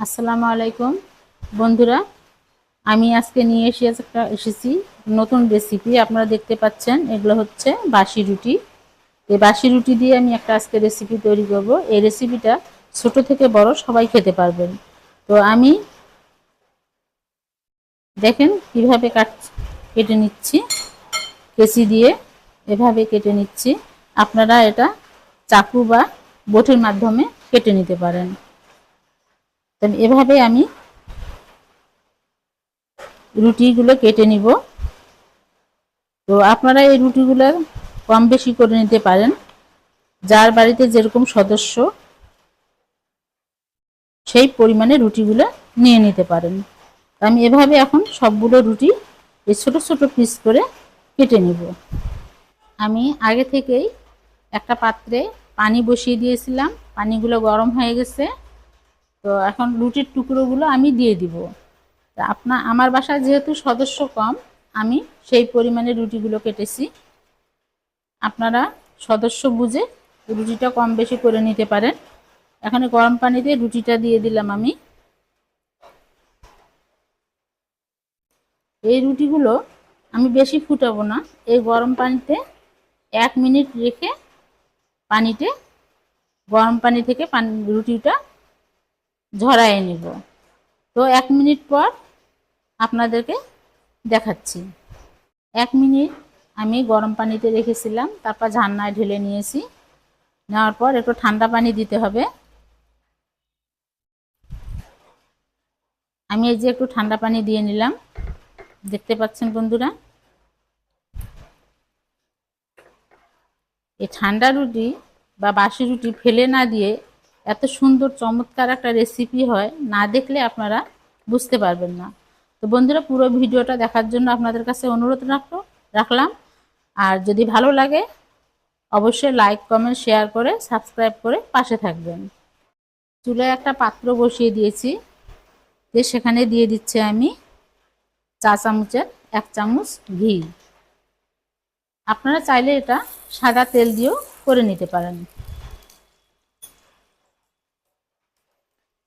আসসালামু আলাইকুম। বন্ধুরা, আমি আজকে নিয়ে এসে একটা এসেছি নতুন রেসিপি আপনারা দেখতে পাচ্ছেন, এগুলো হচ্ছে বাসি রুটি। এই বাসি রুটি দিয়ে আমি একটা আজকে রেসিপি তৈরি করব। এই রেসিপিটা ছোট থেকে বড় সবাই খেতে পারবেন। তো আমি দেখেন কীভাবে কাট কেটে নিচ্ছি। কেসি দিয়ে এভাবে কেটে নিচ্ছি। আপনারা এটা চাকু বা বোটের মাধ্যমে কেটে নিতে পারেন। এভাবে আমি রুটিগুলো কেটে নিব। তো আপনারা এই রুটিগুলো কম বেশি করে নিতে পারেন। যার বাড়িতে যেরকম সদস্য সেই পরিমাণে রুটিগুলো নিয়ে নিতে পারেন। আমি এভাবে এখন সবগুলো রুটি এই ছোটো ছোটো পিস করে কেটে নিব। আমি আগে থেকেই একটা পাত্রে পানি বসিয়ে দিয়েছিলাম। পানিগুলো গরম হয়ে গেছে। তো এখন রুটির টুকরোগুলো আমি দিয়ে দিব। আপনার আমার বাসায় যেহেতু সদস্য কম, আমি সেই পরিমাণে রুটিগুলো কেটেছি। আপনারা সদস্য বুঝে রুটিটা কম বেশি করে নিতে পারেন। এখানে গরম পানিতে রুটিটা দিয়ে দিলাম আমি। এই রুটিগুলো আমি বেশি ফুটাবো না। এই গরম পানিতে এক মিনিট রেখে পানিতে, গরম পানি থেকে পানি, রুটিটা ঝরাইয়ে নিব। তো এক মিনিট পর আপনাদেরকে দেখাচ্ছি। এক মিনিট আমি গরম পানিতে রেখেছিলাম, তারপর ঝান্নায় ঢেলে নিয়েছি। নেওয়ার পর একটু ঠান্ডা পানি দিতে হবে। আমি এই যে একটু ঠান্ডা পানি দিয়ে নিলাম। দেখতে পাচ্ছেন বন্ধুরা? এই ঠান্ডা রুটি বা বাসি রুটি ফেলে না দিয়ে এত সুন্দর, চমৎকার একটা রেসিপি হয়, না দেখলে আপনারা বুঝতে পারবেন না। তো বন্ধুরা, পুরো ভিডিওটা দেখার জন্য আপনাদের কাছে অনুরোধ রাখল, রাখলাম। আর যদি ভালো লাগে, অবশ্যই লাইক কমেন্ট শেয়ার করে সাবস্ক্রাইব করে পাশে থাকবেন। চুলায় একটা পাত্র বসিয়ে দিয়েছি, যে সেখানে দিয়ে দিচ্ছে আমি চা চামচের এক চামচ ঘি। আপনারা চাইলে এটা সাদা তেল দিয়েও করে নিতে পারেন।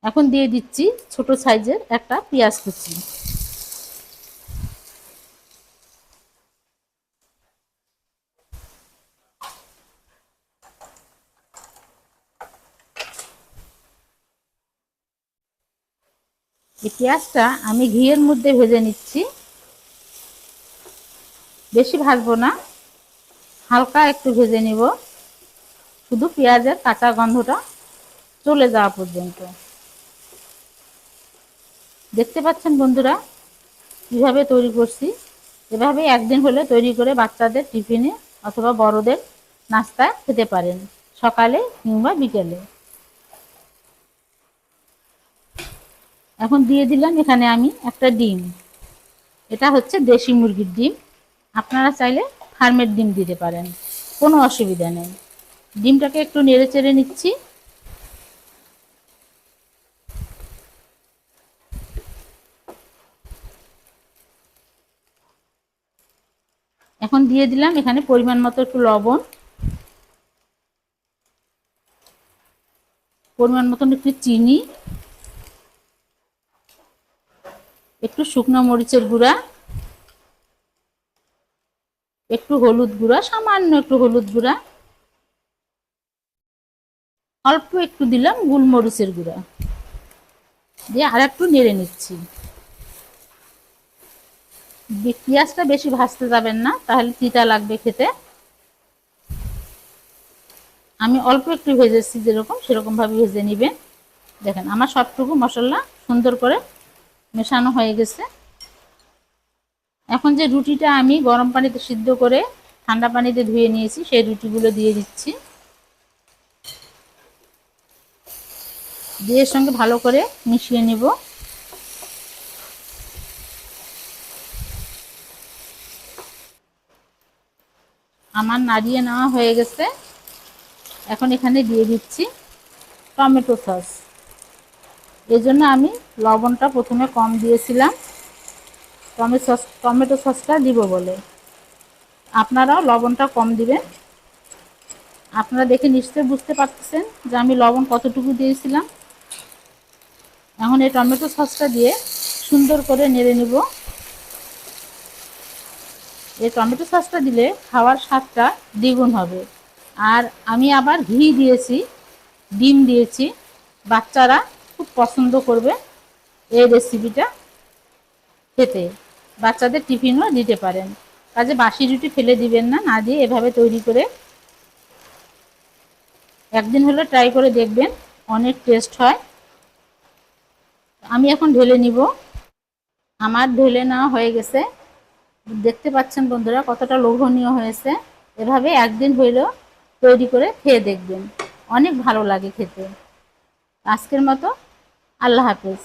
এখন দিয়ে দিচ্ছি ছোট সাইজের একটা পেঁয়াজ কুচি। এই পেঁয়াজটা আমি ঘিয়ের মধ্যে ভেজে নিচ্ছি। বেশি ভাজবো না, হালকা একটু ভেজে নিব। শুধু পেঁয়াজের কাঁচা গন্ধটা চলে যাওয়া পর্যন্ত। দেখতে পাচ্ছেন বন্ধুরা, কীভাবে তৈরি করছি? এভাবে একদিন হলে তৈরি করে বাচ্চাদের টিফিনে অথবা বড়দের নাস্তা খেতে পারেন, সকালে কিংবা বিকেলে। এখন দিয়ে দিলাম এখানে আমি একটা ডিম। এটা হচ্ছে দেশি মুরগির ডিম। আপনারা চাইলে ফার্মের ডিম দিতে পারেন, কোনো অসুবিধা নেই। ডিমটাকে একটু নেড়ে চেড়ে নিচ্ছি। এখন দিয়ে দিলাম এখানে পরিমাণ মতো একটু লবণ। পরিমাণ মতন একটু চিনি। একটু শুকনো মরিচের গুঁড়া। একটু হলুদ গুঁড়া, সামান্য একটু হলুদ গুঁড়া। অল্প একটু দিলাম গুলমরিচের গুঁড়া। দিয়ে আর একটু নেড়ে নিচ্ছি। পেঁয়াজটা বেশি ভাজতে যাবেন না, তাহলে তিতা লাগবে খেতে। আমি অল্প একটু ভেজেছি যেরকম, সেরকমভাবে ভেজে নিবেন। দেখেন, আমার সবটুকু মশলা সুন্দর করে মেশানো হয়ে গেছে। এখন যে রুটিটা আমি গরম পানিতে সিদ্ধ করে ঠান্ডা পানিতে ধুয়ে নিয়েছি, সেই রুটিগুলো দিয়ে দিচ্ছি। দিয়ে সঙ্গে ভালো করে মিশিয়ে নিব। আমার নাড়িয়ে নেওয়া হয়ে গেছে। এখন এখানে দিয়ে দিচ্ছি টমেটো সস। এই জন্য আমি লবণটা প্রথমে কম দিয়েছিলাম। টমেটো সস, টমেটো সসটা দিব বলে। আপনারাও লবণটা কম দিবেন। আপনারা দেখে নিশ্চয়ই বুঝতে পারতেছেন যে আমি লবণ কতটুকু দিয়েছিলাম। এখন এই টমেটো সসটা দিয়ে সুন্দর করে নেড়ে নিব। এই টমেটো সসটা দিলে খাওয়ার স্বাদটা দ্বিগুণ হবে। আর আমি আবার ঘি দিয়েছি, ডিম দিয়েছি। বাচ্চারা খুব পছন্দ করবে এই রেসিপিটা খেতে। বাচ্চাদের টিফিনও দিতে পারেন। কাজে বাসি রুটি ফেলে দিবেন না না দিয়ে এভাবে তৈরি করে একদিন হলে ট্রাই করে দেখবেন, অনেক টেস্ট হয়। আমি এখন ঢেলে নিব। আমার ঢেলে নেওয়া হয়ে গেছে। দেখতে পাচ্ছেন বন্ধুরা কতটা লোভনীয় হয়েছে। এভাবে একদিন হইলেও তৈরি করে খেয়ে দেখবেন। অনেক ভালো লাগে খেতে। আজকের মতো আল্লাহ হাফেজ।